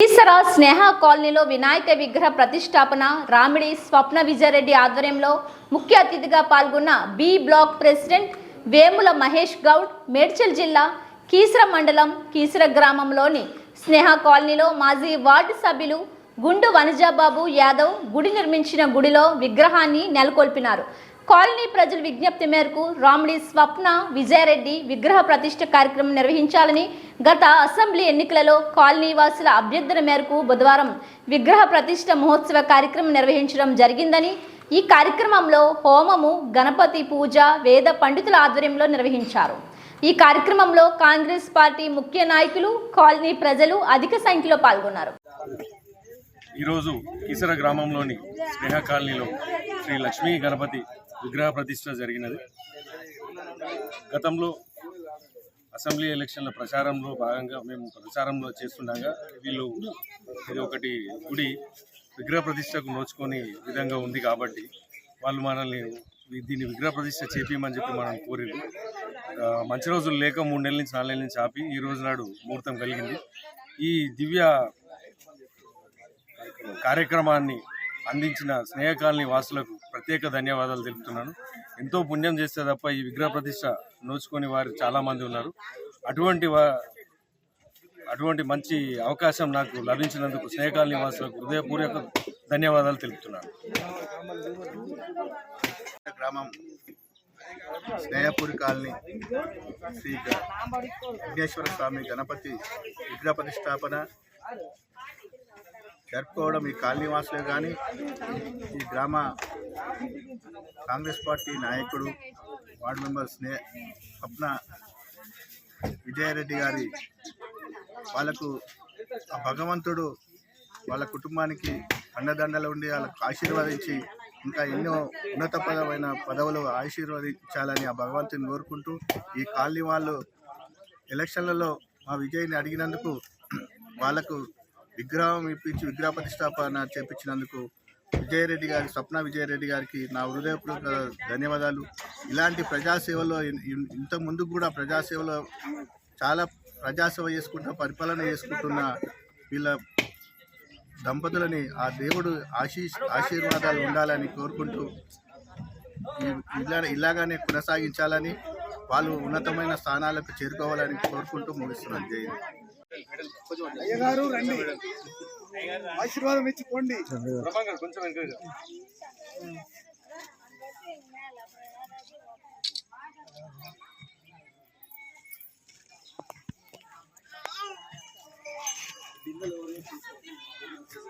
ఈసరా స్నేహ కాలనీలో వినాయక విగ్రహ ప్రతిష్టాపన రామిడి స్వప్న విజయరెడ్డి ఆధ్వర్యంలో ముఖ్య అతిథిగా పాల్గొన్న B block president Vemula Mahesh Goud Medchal జిల్లా కీసర మండలం కీసర గ్రామంలోని స్నేహ కాలనీలో మాజీ వార్డు సభ్యులు గుండు వనజాబాబు యాదవ్ గుడి నిర్మించిన గుడిలో విగ్రహాన్ని నెలకొల్పినారు. కాలనీ ప్రజల విజ్ఞప్తి మేరకు రాముడి స్వప్న విజయారెడ్డి విగ్రహ ప్రతిష్ఠ కార్యక్రమం నిర్వహించాలని గత అసెంబ్లీ ఎన్నికలలో కాలనీ వాసుల అభ్యర్థన మేరకు బుధవారం విగ్రహ ప్రతిష్ఠ మహోత్సవ కార్యక్రమం నిర్వహించడం జరిగిందని ఈ కార్యక్రమంలో హోమము గణపతి పూజ వేద పండితుల ఆధ్వర్యంలో నిర్వహించారు. ఈ కార్యక్రమంలో కాంగ్రెస్ పార్టీ ముఖ్య నాయకులు కాలనీ ప్రజలు అధిక సంఖ్యలో పాల్గొన్నారు. ఈరోజు కిసర గ్రామంలోని స్నేహ కాలనీలో శ్రీ లక్ష్మీ గణపతి విగ్రహ ప్రతిష్ట జరిగినది. గతంలో అసెంబ్లీ ఎలక్షన్ల ప్రచారంలో భాగంగా మేము ప్రచారంలో చేస్తుండగా వీళ్ళు ఇది ఒకటి గుడి విగ్రహ ప్రతిష్టకు నోచుకొని విధంగా ఉంది కాబట్టి వాళ్ళు మనల్ని దీన్ని విగ్రహ ప్రతిష్ట చేపియమని చెప్పి మనం కోరింది. మంచి రోజులు లేక మూడు నెలల నుంచి నాలుగు నెలల నుంచి ఆపి ఈ రోజు నాడు ముహూర్తం కలిగింది. ఈ దివ్య కార్యక్రమాన్ని అందించిన స్నేహ కాలనీ వాసులకు ప్రత్యేక ధన్యవాదాలు తెలుపుతున్నాను. ఎంతో పుణ్యం చేస్తే తప్ప ఈ విగ్రహ ప్రతిష్ట నోచుకొని వారు చాలామంది ఉన్నారు. అటువంటి వా అటువంటి మంచి అవకాశం నాకు లభించినందుకు స్నేహ కాలనీ వాసులకు హృదయపూర్వక ధన్యవాదాలు తెలుపుతున్నాను. గ్రామం స్నేహపూరి కాలనీ శ్రీ విఘ్నేశ్వర స్వామి గణపతి విగ్రహ ప్రతిష్టాపన జరుపుకోవడం ఈ కాలనీ వాసులే కానీ ఈ గ్రామ కాంగ్రెస్ పార్టీ నాయకుడు వార్డు మెంబర్ స్నే స్వప్న విజయారెడ్డి గారి వాళ్ళకు ఆ భగవంతుడు వాళ్ళ కుటుంబానికి అండదండలు ఉండి వాళ్ళకు ఆశీర్వదించి ఇంకా ఎన్నో ఉన్నతపరమైన పదవులు ఆశీర్వదించాలని ఆ భగవంతుని కోరుకుంటూ ఈ కాలనీ వాళ్ళు ఎలక్షన్లలో మా విజయ్ని అడిగినందుకు వాళ్ళకు విగ్రహం ఇప్పించి విగ్రహ ప్రతిష్టాపన చేపించినందుకు విజయరెడ్డి గారి స్వప్న విజయరెడ్డి గారికి నా హృదయపూర్వక ధన్యవాదాలు. ఇలాంటి ప్రజాసేవలో ఇంత ముందు కూడా ప్రజాసేవలో చాలా ప్రజాసేవ చేసుకుంటూ పరిపాలన చేసుకుంటున్న వీళ్ళ దంపతులని ఆ దేవుడు ఆశీస్ ఆశీర్వాదాలు ఉండాలని కోరుకుంటూ ఇలా ఇలాగానే కొనసాగించాలని వాళ్ళు ఉన్నతమైన స్థానాలకు చేరుకోవాలని కోరుకుంటూ ముగిస్తున్నాను. జై అయ్యగారు రండి. ఆశీర్వాదం ఇచ్చి పోండి. కొంచెం